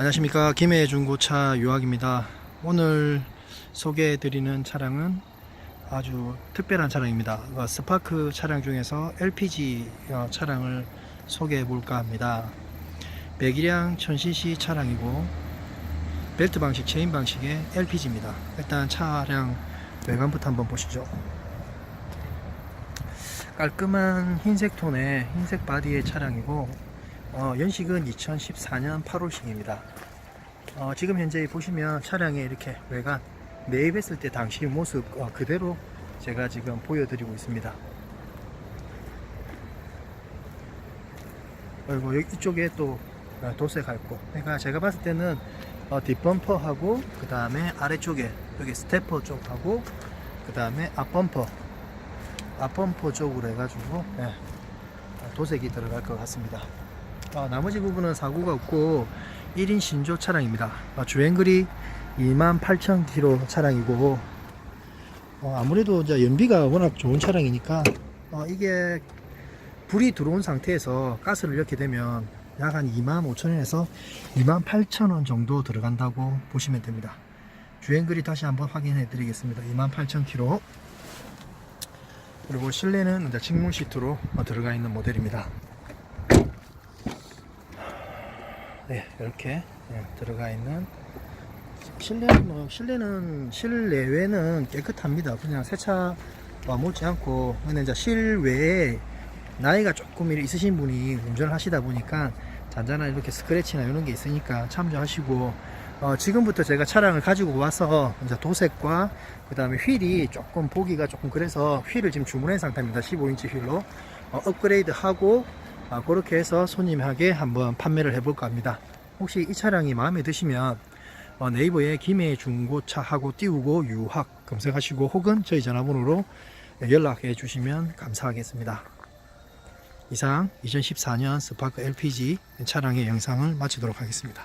안녕하십니까. 김해 중고차 유학입니다. 오늘 소개해드리는 차량은 아주 특별한 차량입니다. 어, 스파크 차량 중에서 LPG 어, 차량을 소개해 볼까 합니다. 배기량 1000cc 차량이고 벨트 방식 체인 방식의 LPG입니다. 일단 차량 외관부터 한번 보시죠. 깔끔한 흰색 톤의 흰색 바디의 차량이고 어, 연식은 2014년 8월식입니다. 어, 지금 현재 보시면 차량의 이렇게 외관 매입했을 때 당시 모습 어, 그대로 제가 지금 보여드리고 있습니다. 그리고 이쪽에 또 어, 도색가 있고 그러니까 제가 봤을 때는 어, 뒷범퍼하고 그 다음에 아래쪽에 여기 스태퍼 쪽하고 그 다음에 앞범퍼 앞범퍼 쪽으로 해가지고 예, 도색이 들어갈 것 같습니다. 아, 나머지 부분은 사고가 없고 1인 신조 차량입니다. 아, 주행거리 28,000km 차량이고 어, 아무래도 이제 연비가 워낙 좋은 차량이니까 어, 이게 불이 들어온 상태에서 가스를 넣게 되면 약 한 25,000원에서 28,000원 정도 들어간다고 보시면 됩니다. 주행거리 다시 한번 확인해 드리겠습니다. 28,000km 그리고 실내는 이제 직물 시트로 어, 들어가 있는 모델입니다. 네, 이렇게 예, 들어가 있는 실내는 뭐 실내는 실내외는 깨끗합니다. 그냥 세차와 못지않고 근데 이제 실외에 나이가 조금 있으신 분이 운전을 하시다 보니까 잔잔한 이렇게 스크래치나 이런 게 있으니까 참조하시고 어, 지금부터 제가 차량을 가지고 와서 이제 도색과 그 다음에 휠이 조금 보기가 조금 그래서 휠을 지금 주문한 상태입니다. 15인치 휠로 어, 업그레이드 하고 아, 그렇게 해서 손님에게 한번 판매를 해볼까 합니다. 혹시 이 차량이 마음에 드시면 어, 네이버에 김해 중고차 하고 띄우고 유학 검색하시고 혹은 저희 전화번호로 연락해 주시면 감사하겠습니다. 이상 2014년 스파크 LPG 차량의 영상을 마치도록 하겠습니다.